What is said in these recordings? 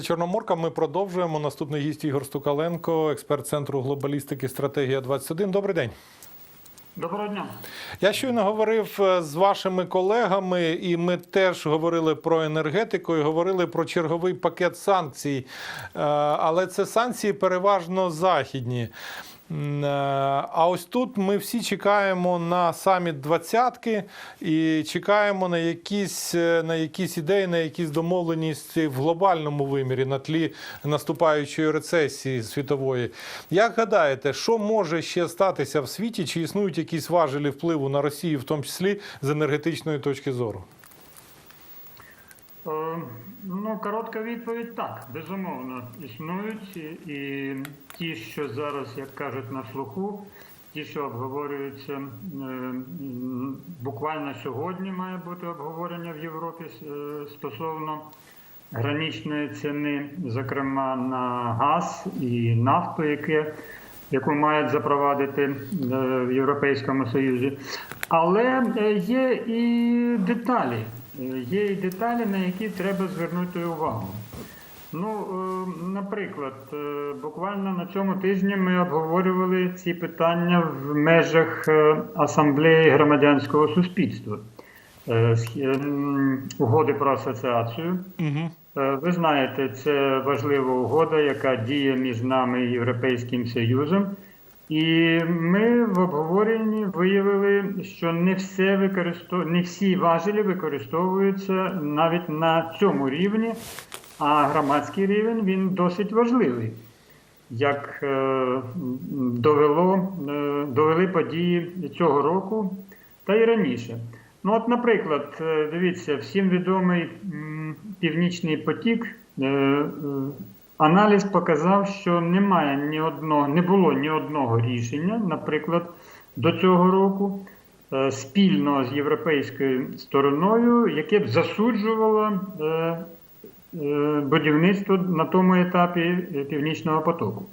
Це Чорноморка. Ми продовжуємо. Наступний гість Ігор Стукаленко, експерт центру глобалістики стратегія 21 Добрий день. Доброго дня. Я щойно говорив е, з вашими колегами, і ми теж говорили про енергетику і говорили про черговий пакет санкцій. Е, Але це санкції переважно західні. Е, А ось тут ми всі чекаємо на саміт двадцятки і чекаємо на якісь, е, на якісь ідеї, на якісь домовленості в глобальному вимірі на тлі наступаючої рецесії світової. Як гадаєте, що може ще статися в світі? Чи існують якісь важелі впливу на Росію, в тому числі з енергетичної точки зору? Е, Ну, коротка відповідь так. Безумовно, існують і- ті, що зараз, як кажуть, на слуху, ті, що обговорюються, е, буквально сьогодні має бути обговорення в Європі е, стосовно граничної ціни, зокрема на газ і нафту, яке, яку мають запровадити е, в Європейському Союзі. Але є і деталі. Е, Є і деталі, на які треба звернути увагу. Ну, е, наприклад, е, буквально на цьому тижні ми обговорювали ці питання в межах асамблеї громадянського суспільства угоди про асоціацію. Угу. Ви знаєте, це важлива угода, яка діє між нами і Європейським Союзом. І ми в обговоренні виявили, що не все використов... не всі важелі використовуються навіть на цьому рівні, а громадський рівень він досить важливий. Як е, довело, е, довели події цього року та й раніше. Ну, от, наприклад, е, дивіться, всім відомий Північний потік. е, е, Аналіз показав, що немає ні одного, не було ні одного рішення, наприклад, до цього року е, спільно з європейською стороною, яке б засуджувало е, е, будівництво на тому етапі Північного потоку.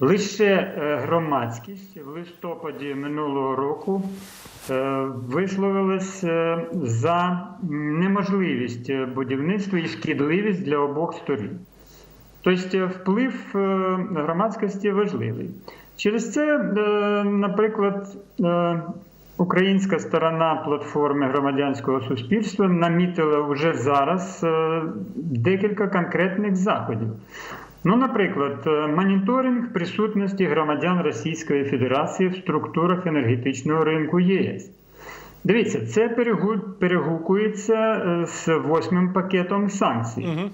Лише громадськість в листопаді минулого року висловилась е, за неможливість будівництва і шкідливість для обох сторін. Тобто вплив е, громадськості важливий. Через це, е, наприклад, е, українська сторона платформи громадянського суспільства намітила вже зараз декілька конкретних заходів. Ну, наприклад, моніторинг присутності громадян Російської Федерації в структурах енергетичного ринку ЄС. Дивіться, це перегукується з восьмим пакетом санкцій. Угу.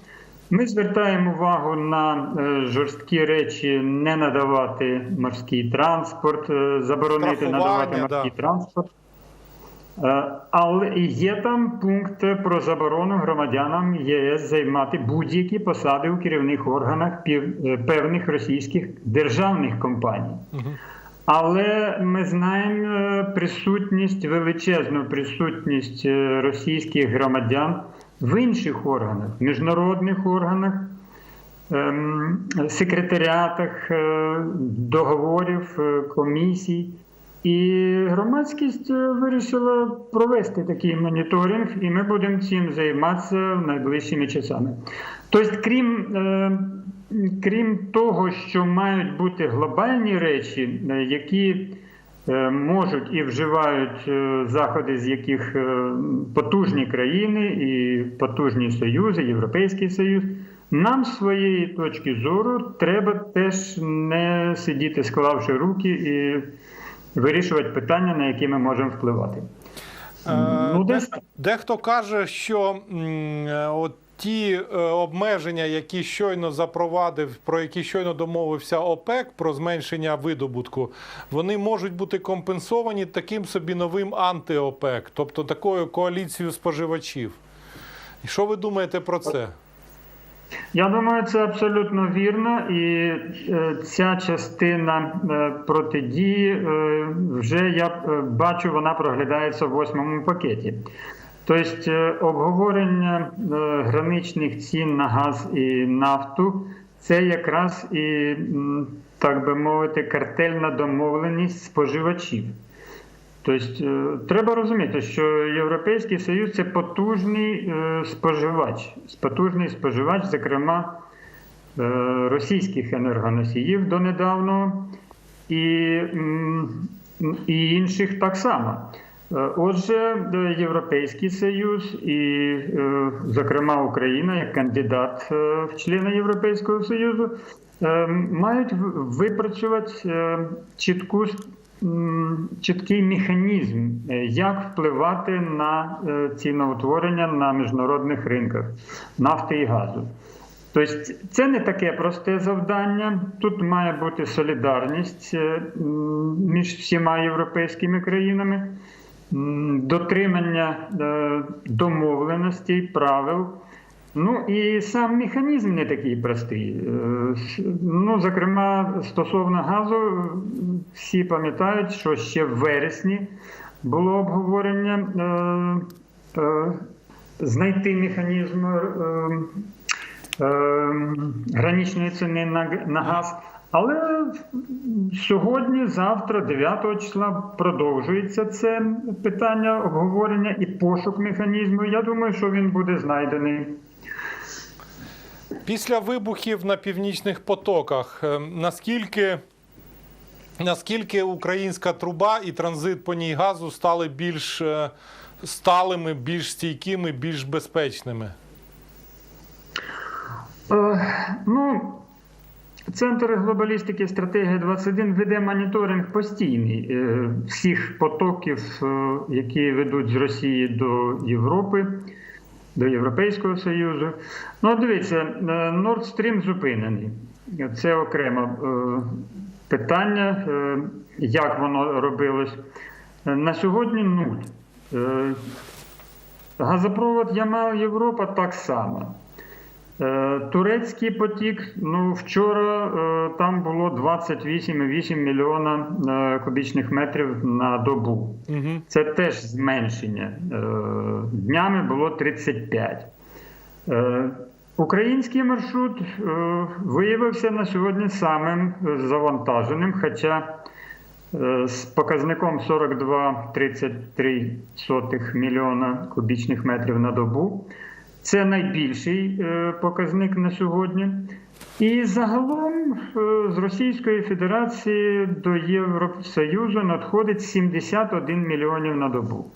Ми звертаємо увагу на е, жорсткі речі, не надавати морський транспорт, е, заборонити надавати морський да. транспорт. Е, Але є там пункт про заборону громадянам ЄС займати будь-які посади у керівних органах певних російських державних компаній. Але ми знаємо присутність, величезну присутність російських громадян в інших органах, міжнародних органах, ем, секретаріатах е, договорів, е, комісій. І громадськість е, вирішила провести такий моніторинг, і ми будемо цим займатися найближчими часами. Тобто, крім, крім того, що мають бути глобальні речі, які можуть і вживають е, заходи, з яких е, потужні країни і потужні союзи, Європейський Союз. Нам з своєї точки зору треба теж не сидіти, склавши руки і вирішувати питання, на які ми можемо впливати. Ну, Е, десь Дехто каже, що е, от ті е, обмеження, які щойно запровадив, про які щойно домовився ОПЕК про зменшення видобутку, вони можуть бути компенсовані таким собі новим анти-ОПЕК, тобто такою коаліцією споживачів. І що ви думаєте про це? Я думаю, це абсолютно вірно, і е, ця частина е, протидії вже я бачу, вона проглядається в восьмому пакеті. Тобто е, обговорення е, граничних цін на газ і нафту це якраз і, так би мовити, картельна домовленість споживачів. Тобто е, треба розуміти, що Європейський Союз це потужний споживач, потужний споживач, зокрема російських енергоносіїв донедавно і, і інших так само. Е, Отже, е, Європейський Союз і, е, зокрема, Україна як кандидат в члени Європейського Союзу мають випрацювати чітку чіткий механізм, як впливати на ціноутворення на міжнародних ринках нафти і газу. Тобто це не таке просте завдання. Тут має бути солідарність між всіма європейськими країнами, дотримання е, домовленостей, правил. Ну і сам механізм не такий простий. Е, Ну, зокрема, стосовно газу, всі пам'ятають, що ще в вересні було обговорення е, е, знайти механізм. е, е, граничної ціни на, на газ. Але сьогодні, завтра, 9 числа, продовжується це питання обговорення і пошук механізму. Я думаю, що він буде знайдений. Після вибухів на північних потоках, е, наскільки, наскільки українська труба і транзит по ній газу стали більш е, сталими, більш стійкими, більш безпечними? Е, ну, Центр глобалістики стратегія 21 веде моніторинг постійний е, всіх потоків, е, які ведуть з Росії до Європи, до Європейського Союзу. Ну, дивіться, е, Nord Stream зупинений. Це окреме питання, як воно робилось. На сьогодні нуль. Газопровод Ямал Європа так само. Е, Турецький потік. Ну вчора е, там було 28,8 мільйона е, кубічних метрів на добу. Угу. Це теж зменшення. Днями було 35. Е, Український маршрут виявився на сьогодні самим завантаженим, хоча з показником 42,33 мільйона кубічних метрів на добу. Це найбільший е, показник на сьогодні. І загалом е, з Російської Федерації до Євросоюзу надходить 71 мільйонів на добу.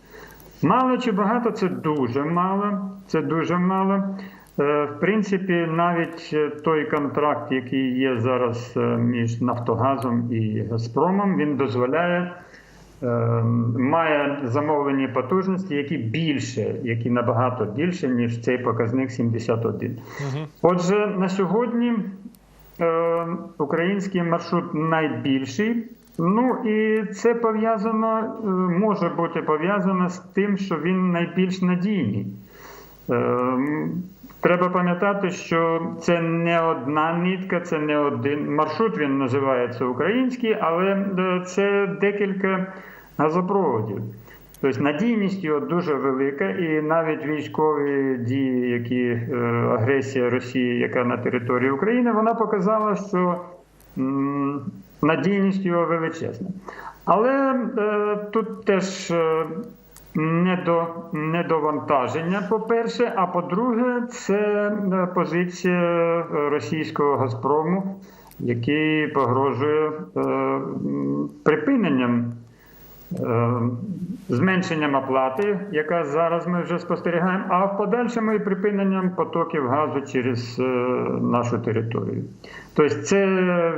Мало чи багато це дуже мало. Це дуже мало. Е, В принципі, навіть той контракт, який є зараз між Нафтогазом і Газпромом, він дозволяє має замовлені потужності, які більше, які набагато більше, ніж цей показник 71. Угу. Отже, на сьогодні е, український маршрут найбільший. Ну і це пов'язано, е, може бути пов'язано з тим, що він найбільш надійний. Е, Треба пам'ятати, що це не одна нитка, це не один маршрут. Він називається український, але е, це декілька газопроводів. Тобто надійність його дуже велика, і навіть військові дії, які е, агресія Росії, яка на території України, вона показала, що надійність його величезна. Але е, тут теж недо, недовантаження, по-перше, а по-друге, це е, позиція російського Газпрому, який погрожує е, припиненням. Е, Зменшенням оплати, яка зараз ми вже спостерігаємо, а в подальшому і припиненням потоків газу через нашу територію. Тобто, це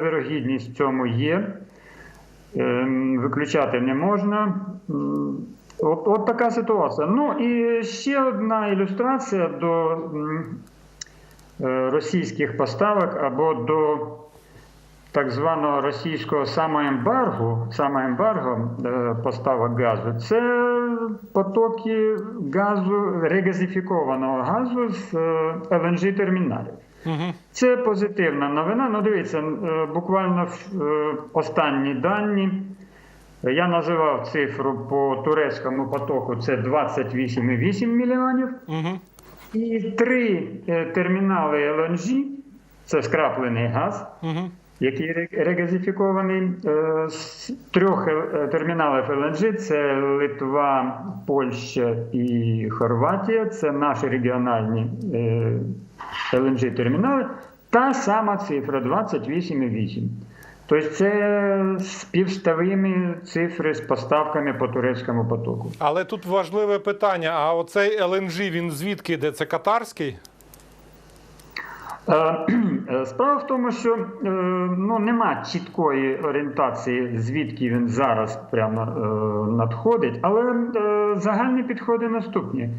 вирогідність в цьому є, Е, виключати не можна. От, от така ситуація. Ну і ще одна ілюстрація до е, російських поставок або до так званого російського самоембарго, самоембарго е, поставок газу, це потоки газу, регазифікованого газу з ЛНЖ терміналів. Угу. Це позитивна новина. Ну, дивіться, е, буквально е, останні дані. Я називав цифру по турецькому потоку це 28,8 мільйонів. Угу. І три е, термінали ЛНЖ, це скраплений газ, Угу. який регазифікований е, з трьох е, терміналів ЛНЖ. Це Литва, Польща і Хорватія. Це наші регіональні ЛНЖ термінали. Та сама цифра 28,8. Тобто це співставимі цифри з поставками по турецькому потоку. Але тут важливе питання: а оцей ЛНЖ він звідки йде? Це катарський? Е, Справа в тому, що е, ну, нема чіткої орієнтації, звідки він зараз прямо е, надходить, але загальні підходи наступні.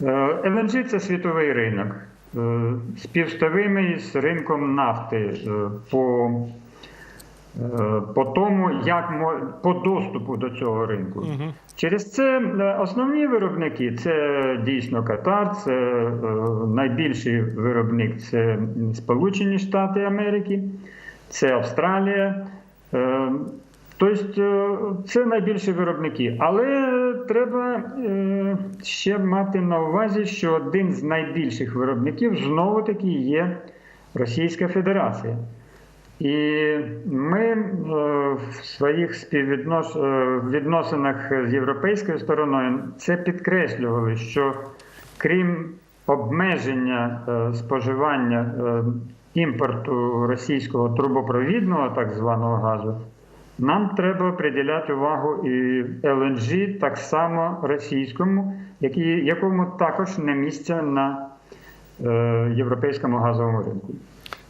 LNG – це світовий ринок, співставимий з ринком нафти по, по тому, як по доступу до цього ринку. Через це е, основні виробники це дійсно Катар, це е, найбільший виробник це Сполучені Штати Америки, це Австралія. Е, Тобто е, це найбільші виробники. Але треба е, ще мати на увазі, що один з найбільших виробників знову таки є Російська Федерація. І ми е, в своїх е, відносинах з європейською стороною це підкреслювали, що крім обмеження е, споживання імпорту російського трубопровідного так званого газу, нам треба приділяти увагу і ЛНЖ так само російському, якому також не місця на європейському газовому ринку.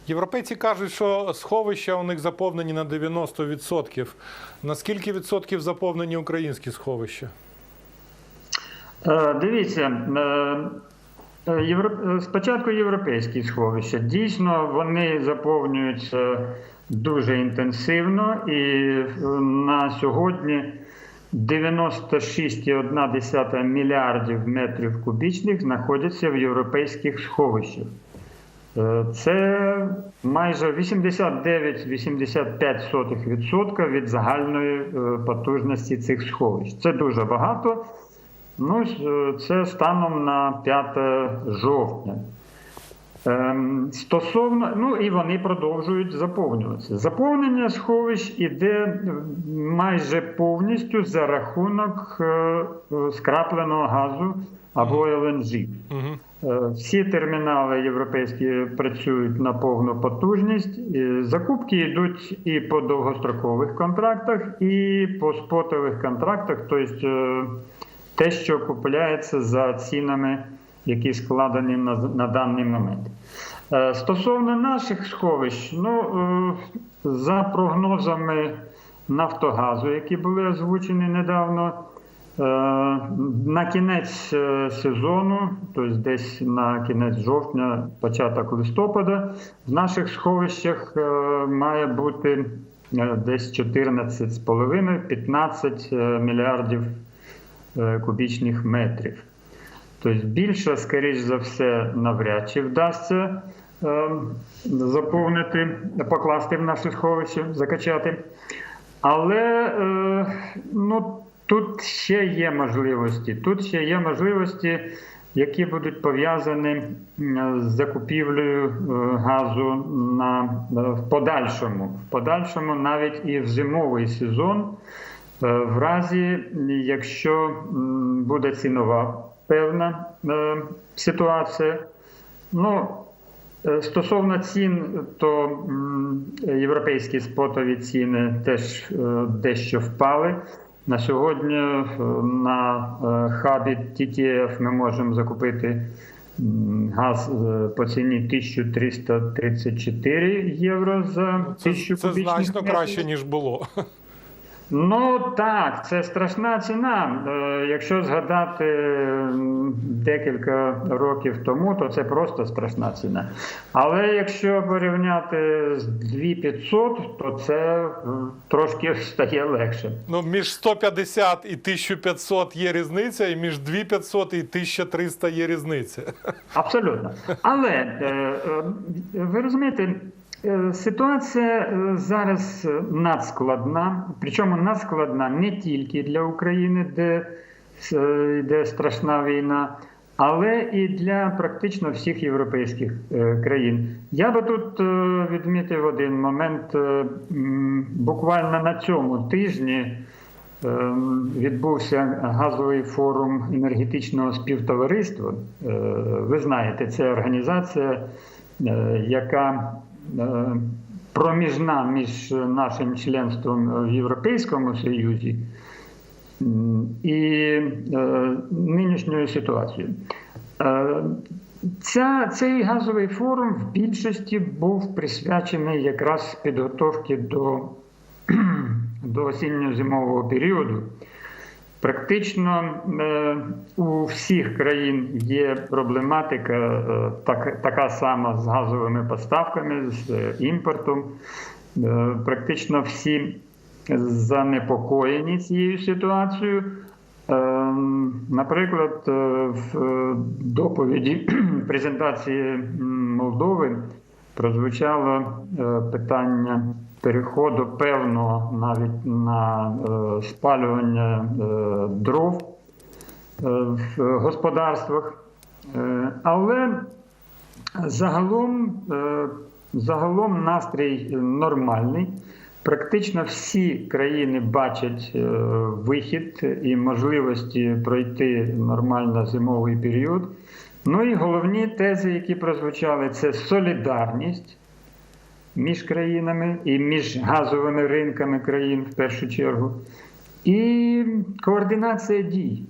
Європейці кажуть, що сховища у них заповнені на 90%. На скільки відсотків заповнені українські сховища? Е, Дивіться, е, е, спочатку європейські сховища. Дійсно, вони заповнюються дуже інтенсивно, і на сьогодні 96,1 мільярдів метрів кубічних знаходяться в європейських сховищах. Е, Це майже 89-85% від загальної е, потужності цих сховищ. Це дуже багато. Ну, е, це станом на 5 жовтня. Ем, Стосовно, ну і вони продовжують заповнюватися. Заповнення сховищ іде майже повністю за рахунок е, е, скрапленого газу або ЛНЖ. Угу. Е, Всі термінали європейські працюють на повну потужність. Закупки йдуть і по довгострокових контрактах, і по спотових контрактах, тобто е, те, що купується за цінами, які складені на, на даний момент. Е, Стосовно наших сховищ, ну, е, за прогнозами Нафтогазу, які були озвучені недавно, Е, На кінець сезону, тобто десь на кінець жовтня, початок листопада, в наших сховищах має бути десь 14,5-15 е, мільярдів кубічних метрів. Тобто більше, скоріш за все, навряд чи вдасться е, заповнити, покласти в наше сховище, закачати. Але е, ну, тут ще є можливості. Тут ще є можливості, які будуть пов'язані з закупівлею е, газу на, е, в подальшому. В подальшому навіть і в зимовий сезон, в разі, якщо буде цінова певна е, ситуація. Ну, Е, Стосовно цін, то європейські спотові ціни теж е, дещо впали. На сьогодні е, на хабі TTF ми можемо закупити газ по ціні 1334 євро за Це, тисячу це кубічних значно краще, ніж було. Ну так, це страшна ціна. Е, Якщо згадати декілька років тому, то це просто страшна ціна. Але якщо порівняти з 2500, то це е, трошки стає легше. Ну, між 150 і 1500 є різниця, і між 2500 і 1300 є різниця. Абсолютно. Але е, ви розумієте, ситуація е, зараз надскладна, причому надскладна не тільки для України, де е, йде страшна війна, але і для практично всіх європейських е, країн. Я би тут е, відмітив один момент. Е, Буквально на цьому тижні е, відбувся газовий форум енергетичного співтовариства. Е, Ви знаєте, це організація, е, яка е, проміжна між нашим членством в Європейському Союзі і е, нинішньою ситуацією. Е, Ця, цей газовий форум в більшості був присвячений якраз підготовці до, до осінньо-зимового періоду. Практично е, у всіх країн є проблематика е, так, така сама з газовими поставками, з е, імпортом. Практично всі занепокоєні цією ситуацією. Наприклад, в доповіді презентації Молдови прозвучало питання переходу певного навіть на е, спалювання е, дров е, в господарствах. Але загалом, загалом настрій нормальний. Практично всі країни бачать вихід і можливості пройти нормально зимовий період. Ну і головні тези, які прозвучали, це солідарність між країнами і між газовими ринками країн в першу чергу, і координація дій.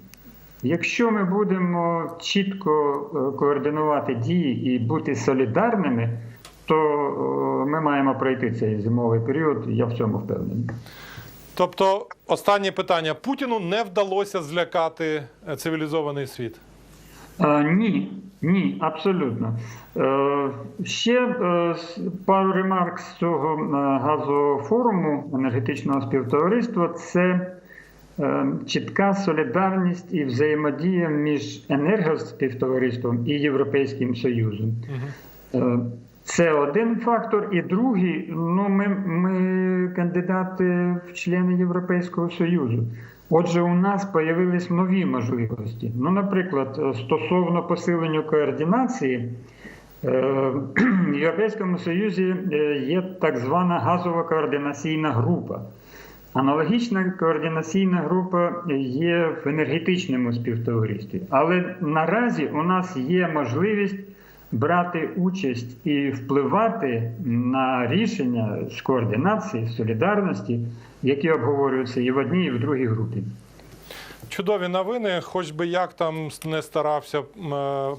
Якщо ми будемо чітко е, координувати дії і бути солідарними, то е, ми маємо пройти цей зимовий період. Я в цьому впевнений. Тобто, останнє питання: Путіну не вдалося злякати е, цивілізований світ. Ні, ні, абсолютно. Е, ще е, пару ремарк з цього е, газового форуму енергетичного співтовариства це чітка солідарність і взаємодія між енергоспівтовариством і Європейським Союзом. Це один фактор. І другий, ну, ми, ми кандидати в члени Європейського Союзу. Отже, у нас появились нові можливості. Ну, наприклад, е, стосовно посилення координації, е, в Європейському Союзі е, є так звана газова координаційна група. Аналогічна координаційна група є в енергетичному співтоваристві. Але наразі у нас є можливість брати участь і впливати на рішення з координації, солідарності, які обговорюються і в одній, і в другій групі. Чудові новини, хоч би як там не старався е,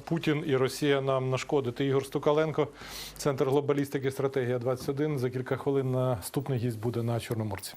Путін і Росія нам нашкодити. Ігор Стукаленко, Центр глобалістики, стратегія 21. За кілька хвилин наступний гість буде на Чорноморці.